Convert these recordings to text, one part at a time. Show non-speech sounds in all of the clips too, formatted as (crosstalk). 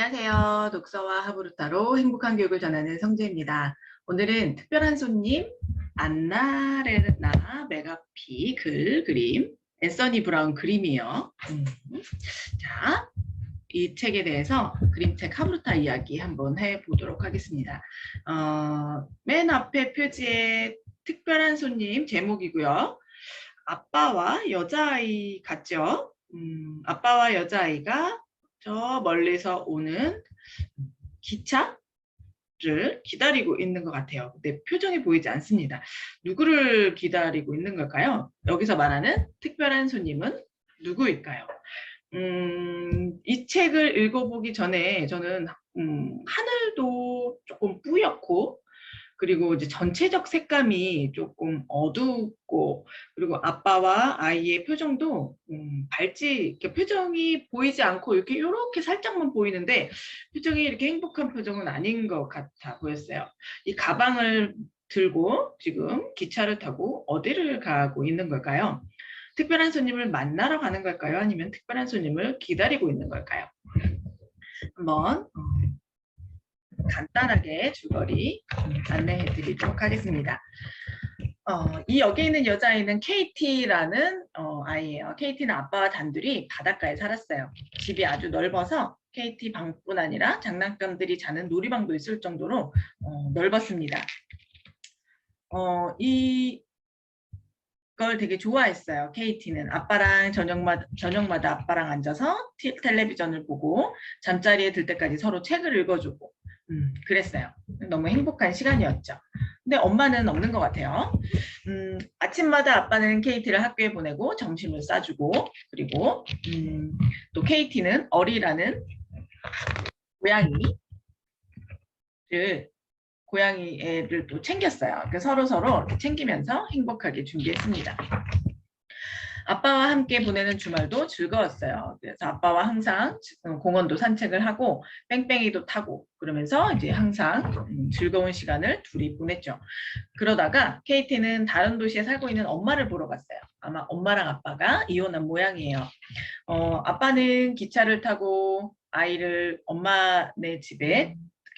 안녕하세요. 독서와 하부르타로 행복한 교육을 전하는 성재입니다. 오늘은 특별한 손님 안나레나 메가피 글 그림 앤서니 브라운 그림이요. 음. 자, 이 책에 대해서 그림책 하부르타 이야기 한번 해보도록 하겠습니다. 어, 맨 앞에 표지에 특별한 손님 제목이고요. 아빠와 여자아이 같죠? 음, 아빠와 여자아이가 저 멀리서 오는 기차를 기다리고 있는 것 같아요. 근데 표정이 보이지 않습니다. 누구를 기다리고 있는 걸까요? 여기서 말하는 특별한 손님은 누구일까요? 음, 이 책을 읽어보기 전에 저는 음, 하늘도 조금 그리고 이제 전체적 색감이 조금 어둡고 그리고 아빠와 아이의 표정도 음, 밝지 이렇게 표정이 보이지 않고 이렇게 이렇게 살짝만 보이는데 표정이 이렇게 행복한 표정은 아닌 것 같아 보였어요. 이 가방을 들고 지금 기차를 타고 어디를 가고 있는 걸까요? 특별한 손님을 만나러 가는 걸까요? 아니면 특별한 손님을 기다리고 있는 걸까요? 한번 간단하게 줄거리 안내해 드리도록 하겠습니다. 어, 이 여기 있는 여자아이는 KT라는 어, 아이예요. KT는 아빠와 단둘이 바닷가에 살았어요. 집이 아주 넓어서 KT 방뿐 아니라 장난감들이 자는 놀이방도 있을 정도로 어, 넓었습니다. 어, 이걸 되게 좋아했어요. KT는 아빠랑 저녁마다, 저녁마다 아빠랑 앉아서 티, 텔레비전을 보고 잠자리에 들 때까지 서로 책을 읽어주고 음, 그랬어요. 너무 행복한 시간이었죠. 근데 엄마는 없는 것 같아요. 음, 아침마다 아빠는 KT를 학교에 보내고 점심을 싸주고 그리고 음, 또 KT는 어리라는 고양이를 고양이 애를 또 챙겼어요. 서로 서로 챙기면서 행복하게 준비했습니다. 아빠와 함께 보내는 주말도 즐거웠어요. 그래서 아빠와 항상 공원도 산책을 하고 뺑뺑이도 타고 그러면서 이제 항상 음, 즐거운 시간을 둘이 보냈죠. 그러다가 케이티는 다른 도시에 살고 있는 엄마를 보러 갔어요. 아마 엄마랑 아빠가 이혼한 모양이에요. 어, 아빠는 기차를 타고 아이를 엄마네 집에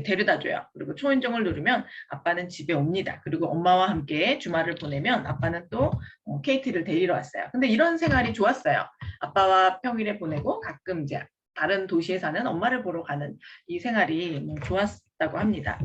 데려다 줘요. 그리고 초인종을 누르면 아빠는 집에 옵니다. 그리고 엄마와 함께 주말을 보내면 아빠는 또 어, 케이티를 데리러 왔어요. 근데 이런 생활이 좋았어요. 아빠와 평일에 보내고 가끔 이제 다른 도시에 사는 엄마를 보러 가는 이 생활이 뭐 좋았다고 합니다.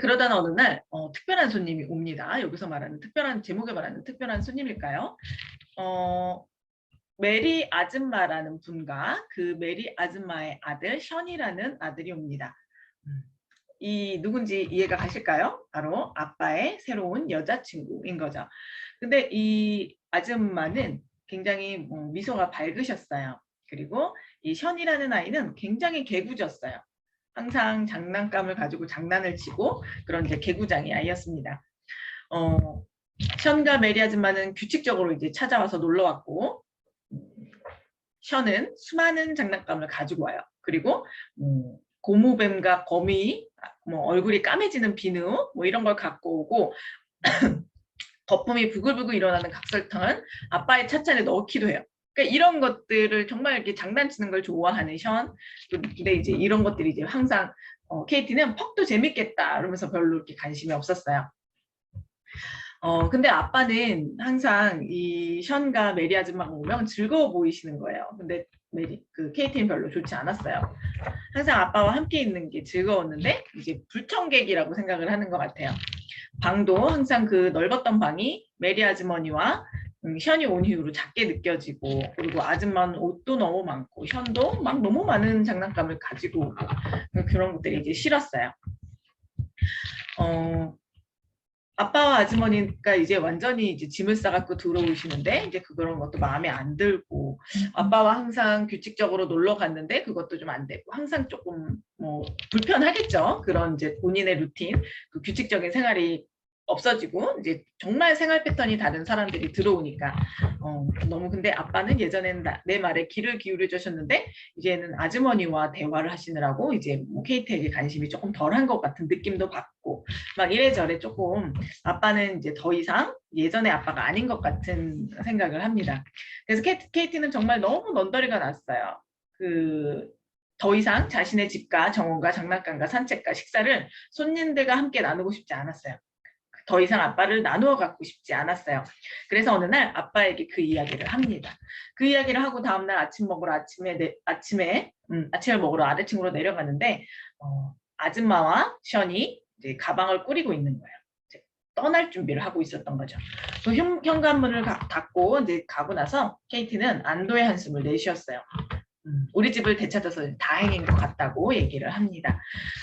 그러다가 어느 날 어, 특별한 손님이 옵니다. 여기서 말하는 특별한 제목에 말하는 특별한 손님일까요? 어, 메리 아줌마라는 분과 그 메리 아줌마의 아들 션이라는 아들이 옵니다. 이 누군지 이해가 가실까요? 바로 아빠의 새로운 여자친구인 거죠. 근데 이 아줌마는 굉장히 뭐 미소가 밝으셨어요. 그리고 이 션이라는 아이는 굉장히 개구졌어요. 항상 장난감을 가지고 장난을 치고 그런 이제 개구장이 아이였습니다. 어, 션과 메리 아줌마는 규칙적으로 이제 찾아와서 놀러 왔고 션은 수많은 장난감을 가지고 와요. 그리고 음, 고무뱀과 거미, 뭐 얼굴이 까매지는 비누 뭐 이런 걸 갖고 오고 (coughs) 거품이 부글부글 일어나는 각설탕을 아빠의 차찬에 넣기도 해요. 그러니까 이런 것들을 정말 이렇게 장난치는 걸 좋아하는 션. 근데 이제 이런 것들이 이제 항상 어, KT는 퍽도 재밌겠다 이러면서 별로 이렇게 관심이 없었어요. 어 근데 아빠는 항상 이 션과 메리 아줌마가 오면 즐거워 보이시는 거예요. 근데 메리 그 KT는 별로 좋지 않았어요. 항상 아빠와 함께 있는 게 즐거웠는데 이제 불청객이라고 생각을 하는 것 같아요. 방도 항상 그 넓었던 방이 메리 아주머니와 음, 션이 온 이후로 작게 느껴지고 그리고 아줌마는 옷도 너무 많고 션도 막 너무 많은 장난감을 가지고 오고 그런 것들이 이제 싫었어요. 어, 아빠와 아주머니가 이제 완전히 이제 짐을 싸갖고 들어오시는데 이제 그런 것도 마음에 안 들고 아빠와 항상 규칙적으로 놀러 갔는데 그것도 좀 안 되고 항상 조금 뭐 불편하겠죠? 그런 이제 본인의 루틴 그 규칙적인 생활이 없어지고 이제 정말 생활 패턴이 다른 사람들이 들어오니까 어, 너무 근데 아빠는 예전에는 나, 내 말에 귀를 기울여 주셨는데 이제는 아주머니와 대화를 하시느라고 이제 뭐 케이트에게 관심이 조금 덜한 것 같은 느낌도 받고 막 이래저래 조금 아빠는 이제 더 이상 예전의 아빠가 아닌 것 같은 생각을 합니다. 그래서 케이트, 케이트는 정말 너무 넌더리가 났어요. 그더 이상 자신의 집과 정원과 장난감과 산책과 식사를 손님들과 함께 나누고 싶지 않았어요. 더 이상 아빠를 나누어 갖고 싶지 않았어요. 그래서 어느 날 아빠에게 그 이야기를 합니다. 그 이야기를 하고 다음날 아침 먹으러 아침에 내- 아침에 음, 아침을 먹으러 아래층으로 내려갔는데 어, 아줌마와 션이 이제 가방을 꾸리고 있는 거예요. 떠날 준비를 하고 있었던 거죠. 그 현, 현관문을 가- 닫고 이제 가고 나서 케이티는 안도의 한숨을 내쉬었어요. 음, 우리 집을 되찾아서 다행인 것 같다고 얘기를 합니다.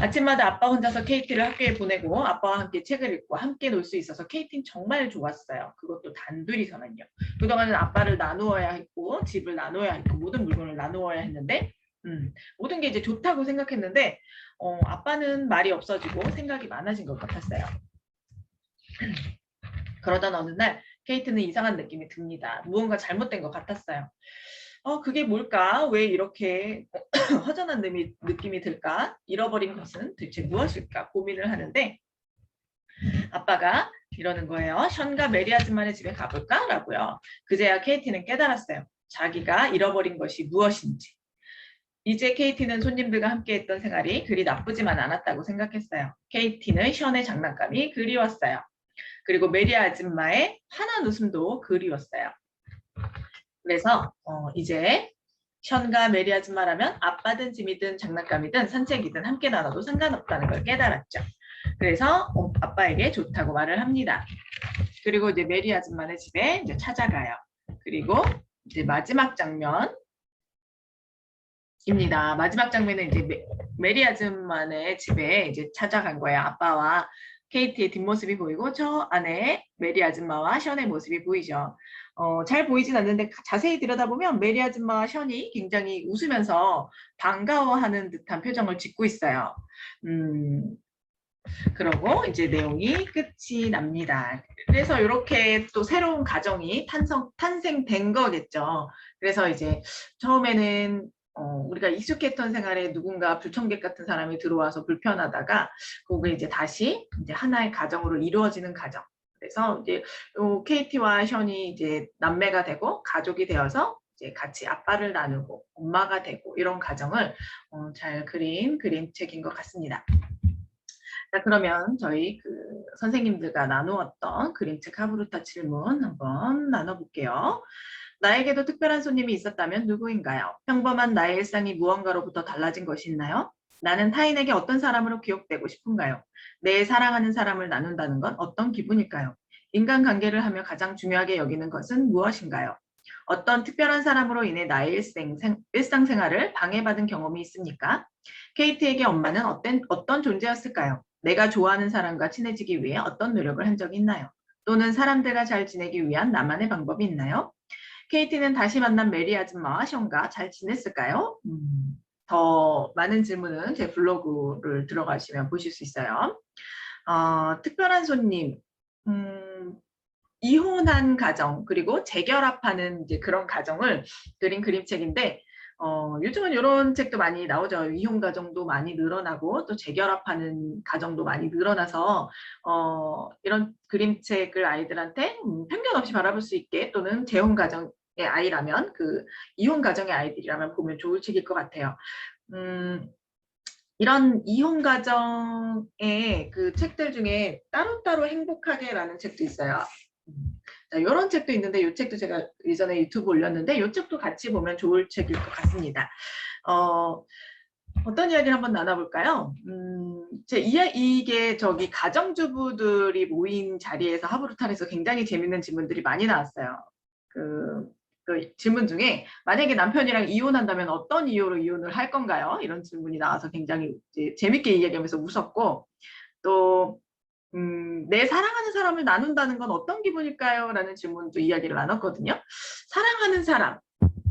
아침마다 아빠 혼자서 케이티를 학교에 보내고 아빠와 함께 책을 읽고 함께 놀 수 있어서 케이티는 정말 좋았어요. 그것도 단둘이서만요. 그동안은 아빠를 나누어야 했고 집을 나누어야 했고 모든 물건을 나누어야 했는데 음, 모든 게 이제 좋다고 생각했는데 어, 아빠는 말이 없어지고 생각이 많아진 것 같았어요. 그러던 어느 날 케이트는 이상한 느낌이 듭니다. 무언가 잘못된 것 같았어요. 어, 그게 뭘까? 왜 이렇게 (clears throat) 허전한 느낌이, 들까? 잃어버린 것은 대체 무엇일까? 고민을 하는데 아빠가 이러는 거예요. 션과 메리 아줌마네 집에 가볼까? 라고요. 그제야 케이티는 깨달았어요. 자기가 잃어버린 것이 무엇인지. 이제 케이티는 손님들과 함께했던 생활이 그리 나쁘지만 않았다고 생각했어요. 케이티는 션의 장난감이 그리웠어요. 그리고 메리 아줌마의 환한 웃음도 그리웠어요. 그래서 어, 이제 션과 메리 아줌마라면 아빠든 짐이든 장난감이든 산책이든 함께 나눠도 상관없다는 걸 깨달았죠. 그래서 어, 아빠에게 좋다고 말을 합니다. 그리고 이제 메리 아줌마네 집에 이제 찾아가요. 그리고 이제 마지막 장면 입니다. 마지막 장면은 이제 메, 메리 아줌마네 집에 이제 찾아간 거예요. 아빠와 케이티의 뒷모습이 보이고 저 안에 메리 아줌마와 션의 모습이 보이죠. 어, 잘 보이진 않는데 자세히 들여다보면 메리 아줌마와 션이 굉장히 웃으면서 반가워하는 듯한 표정을 짓고 있어요. 음, 그러고 이제 내용이 끝이 납니다. 그래서 이렇게 또 새로운 가정이 탄성, 탄생된 거겠죠. 그래서 이제 처음에는 어, 우리가 익숙했던 생활에 누군가 불청객 같은 사람이 들어와서 불편하다가 그게 이제 다시 이제 하나의 가정으로 이루어지는 가정. 그래서 이제 요 케이티와 션이 이제 남매가 되고 가족이 되어서 이제 같이 아빠를 나누고 엄마가 되고 이런 가정을 어, 잘 그린 그림책인 것 같습니다. 자, 그러면 저희 그 선생님들과 나누었던 그림책 하부루타 질문 한번 나눠볼게요. 나에게도 특별한 손님이 있었다면 누구인가요? 평범한 나의 일상이 무언가로부터 달라진 것이 있나요? 나는 타인에게 어떤 사람으로 기억되고 싶은가요? 내 사랑하는 사람을 나눈다는 건 어떤 기분일까요? 인간관계를 하며 가장 중요하게 여기는 것은 무엇인가요? 어떤 특별한 사람으로 인해 나의 일생, 생, 일상생활을 방해받은 경험이 있습니까? 케이트에게 엄마는 어떤, 어떤 존재였을까요? 내가 좋아하는 사람과 친해지기 위해 어떤 노력을 한 적이 있나요? 또는 사람들과 잘 지내기 위한 나만의 방법이 있나요? 케이티는 다시 만난 메리 아줌마와 션과 잘 지냈을까요? 음, 더 많은 질문은 제 블로그를 들어가시면 보실 수 있어요. 어, 특별한 손님, 음, 이혼한 가정 그리고 재결합하는 이제 그런 가정을 그린 그림책인데 어, 요즘은 이런 책도 많이 나오죠. 이혼 가정도 많이 늘어나고 또 재결합하는 가정도 많이 늘어나서 어, 이런 그림책을 아이들한테 음, 편견 없이 바라볼 수 있게 또는 재혼 가정의 아이라면 그 이혼 가정의 아이들이라면 보면 좋을 책일 것 같아요. 음, 이런 이혼 가정의 그 책들 중에 따로따로 행복하게라는 책도 있어요. 자, 이런 책도 있는데 이 책도 제가 예전에 유튜브 올렸는데 이 책도 같이 보면 좋을 책일 것 같습니다. 어, 어떤 이야기를 한번 나눠볼까요? 음, 제 이야, 이게 저기 가정주부들이 모인 자리에서 하브루탈에서 굉장히 재밌는 질문들이 많이 나왔어요. 그, 그 질문 중에 만약에 남편이랑 이혼한다면 어떤 이유로 이혼을 할 건가요? 이런 질문이 나와서 굉장히 재밌게 이야기하면서 웃었고 또 음, 내 사랑하는 사람을 나눈다는 건 어떤 기분일까요? 라는 질문도 이야기를 나눴거든요. 사랑하는 사람,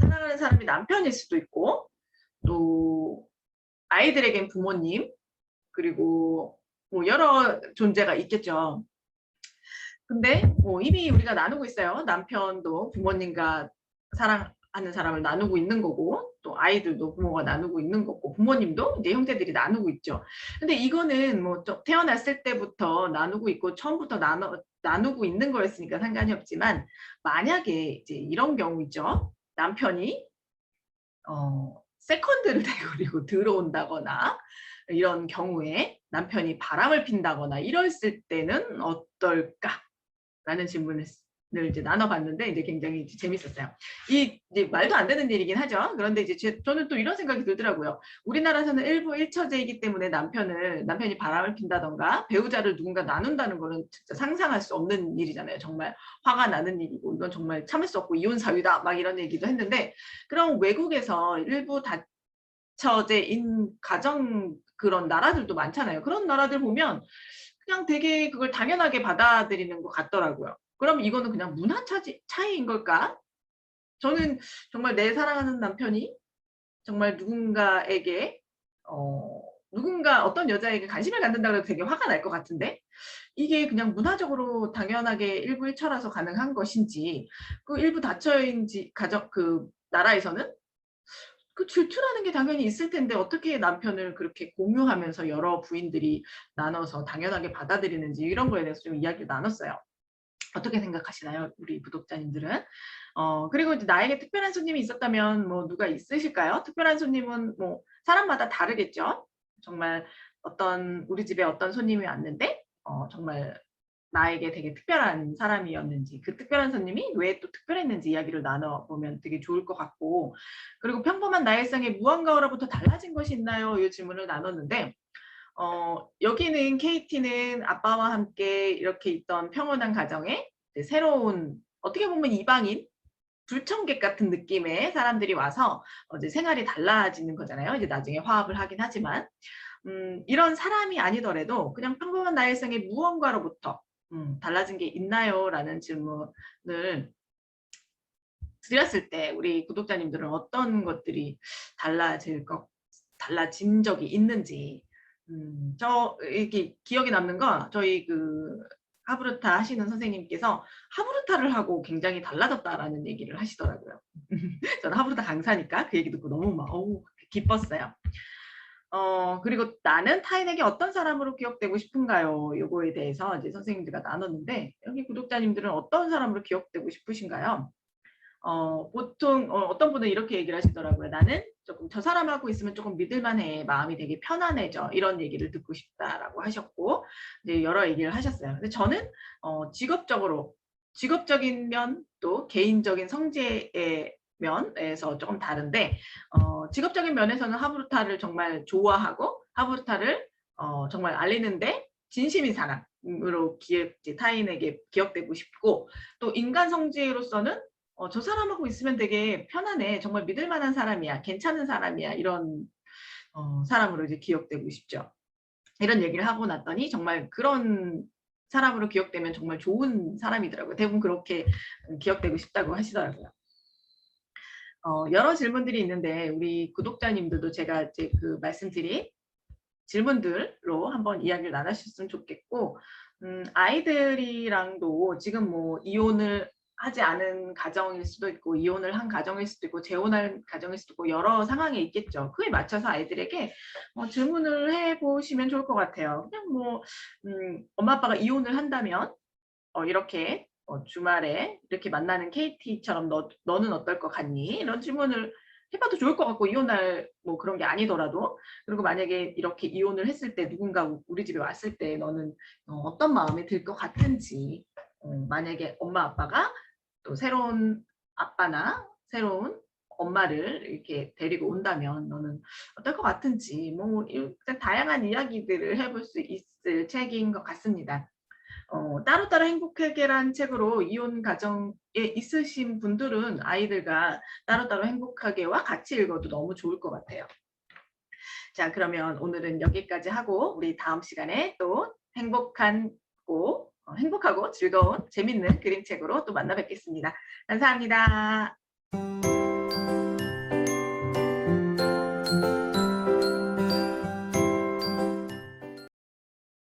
사랑하는 사람이 남편일 수도 있고, 또 아이들에겐 부모님, 그리고 뭐 여러 존재가 있겠죠. 근데 뭐 이미 우리가 나누고 있어요. 남편도 부모님과 사랑하는 사람을 나누고 있는 거고, 또 아이들도 부모가 나누고 있는 거고, 부모님도 이제 형제들이 나누고 있죠. 근데 이거는 뭐좀 태어났을 때부터 나누고 있고 처음부터 나누, 나누고 있는 거였으니까 상관이 없지만 만약에 이제 이런 경우 있죠. 남편이 어, 세컨드를 (laughs) 내버리고 들어온다거나 이런 경우에 남편이 바람을 핀다거나 이랬을 때는 어떨까 라는 질문을 이제 나눠봤는데 이제 굉장히 이제 재밌었어요. 이 이제 말도 안 되는 일이긴 하죠. 그런데 이제 제, 저는 또 이런 생각이 들더라고요. 우리나라에서는 일부 일처제이기 때문에 남편을 남편이 바람을 핀다던가 배우자를 누군가 나눈다는 거는 진짜 상상할 수 없는 일이잖아요. 정말 화가 나는 일이고 이건 정말 참을 수 없고 이혼 사유다 막 이런 얘기도 했는데 그럼 외국에서 일부 다처제인 가정 그런 나라들도 많잖아요. 그런 나라들 보면 그냥 되게 그걸 당연하게 받아들이는 것 같더라고요. 그럼 이거는 그냥 문화 차지, 차이인 걸까? 저는 정말 내 사랑하는 남편이 정말 누군가에게 어, 누군가 어떤 여자에게 관심을 갖는다 그래도 되게 화가 날 것 같은데 이게 그냥 문화적으로 당연하게 일부 일처라서 가능한 것인지 그 일부 다처인지 가정 그 나라에서는 그 질투라는 게 당연히 있을 텐데 어떻게 남편을 그렇게 공유하면서 여러 부인들이 나눠서 당연하게 받아들이는지 이런 거에 대해서 좀 이야기를 나눴어요. 어떻게 생각하시나요? 우리 구독자님들은. 어, 그리고 이제 나에게 특별한 손님이 있었다면 뭐 누가 있으실까요? 특별한 손님은 뭐 사람마다 다르겠죠. 정말 어떤 우리 집에 어떤 손님이 왔는데 어, 정말 나에게 되게 특별한 사람이었는지 그 특별한 손님이 왜 또 특별했는지 이야기를 나눠보면 되게 좋을 것 같고 그리고 평범한 나의 일상에 무언가로부터 달라진 것이 있나요? 이 질문을 나눴는데 어, 여기는 KT는 아빠와 함께 이렇게 있던 평온한 가정에 새로운 어떻게 보면 이방인 불청객 같은 느낌의 사람들이 와서 이제 생활이 달라지는 거잖아요. 이제 나중에 화합을 하긴 하지만 음, 이런 사람이 아니더라도 그냥 평범한 나의 일상에 무언가로부터 음, 달라진 게 있나요? 라는 질문을 드렸을 때 우리 구독자님들은 어떤 것들이 달라질 것, 달라진 적이 있는지 음, 저 이렇게 기억에 남는 건 저희 그 하브르타 하시는 선생님께서 하브르타를 하고 굉장히 달라졌다라는 얘기를 하시더라고요. (laughs) 저는 하브르타 강사니까 그 얘기 듣고 너무 막 어우 기뻤어요. 어, 그리고 나는 타인에게 어떤 사람으로 기억되고 싶은가요? 요거에 대해서 이제 선생님들과 나눴는데, 여기 구독자님들은 어떤 사람으로 기억되고 싶으신가요? 어, 보통, 어, 떤 분은 이렇게 얘기를 하시더라고요. 나는 조금 저 사람하고 있으면 조금 믿을만해. 마음이 되게 편안해져. 이런 얘기를 듣고 싶다라고 하셨고, 이제 여러 얘기를 하셨어요. 근데 저는, 어, 직업적으로, 직업적인 면 또 개인적인 성재의 면에서 조금 다른데 어, 직업적인 면에서는 하브루타를 정말 좋아하고 하브루타를 어, 정말 알리는데 진심인 사람으로 기획, 타인에게 기억되고 싶고 또 인간 성질로서는 어, 저 사람하고 있으면 되게 편안해. 정말 믿을 만한 사람이야. 괜찮은 사람이야. 이런 어, 사람으로 이제 기억되고 싶죠. 이런 얘기를 하고 났더니 정말 그런 사람으로 기억되면 정말 좋은 사람이더라고요. 대부분 그렇게 기억되고 싶다고 하시더라고요. 어, 여러 질문들이 있는데 우리 구독자님들도 제가 이제 그 말씀드린 질문들로 한번 이야기를 나누셨으면 좋겠고 음, 아이들이랑도 지금 뭐 이혼을 하지 않은 가정일 수도 있고 이혼을 한 가정일 수도 있고 재혼할 가정일 수도 있고 여러 상황에 있겠죠. 그에 맞춰서 아이들에게 어, 질문을 해 보시면 좋을 것 같아요. 그냥 뭐 음, 엄마 아빠가 이혼을 한다면 어, 이렇게 어, 주말에 이렇게 만나는 KT처럼 너, 너는 어떨 것 같니? 이런 질문을 해봐도 좋을 것 같고 이혼할 뭐 그런 게 아니더라도 그리고 만약에 이렇게 이혼을 했을 때 누군가 우리 집에 왔을 때 너는 어, 떤 마음이 들 것 같은지 어, 만약에 엄마 아빠가 또 새로운 아빠나 새로운 엄마를 이렇게 데리고 온다면 너는 어떨 것 같은지 뭐 다양한 이야기들을 해볼 수 있을 책인 것 같습니다. 어, 따로따로 행복하게란 책으로 이혼 가정에 있으신 분들은 아이들과 따로따로 행복하게와 같이 읽어도 너무 좋을 것 같아요. 자 그러면 오늘은 여기까지 하고 우리 다음 시간에 또 행복한 고 어, 행복하고 즐거운 재밌는 그림책으로 또 만나 뵙겠습니다. 감사합니다.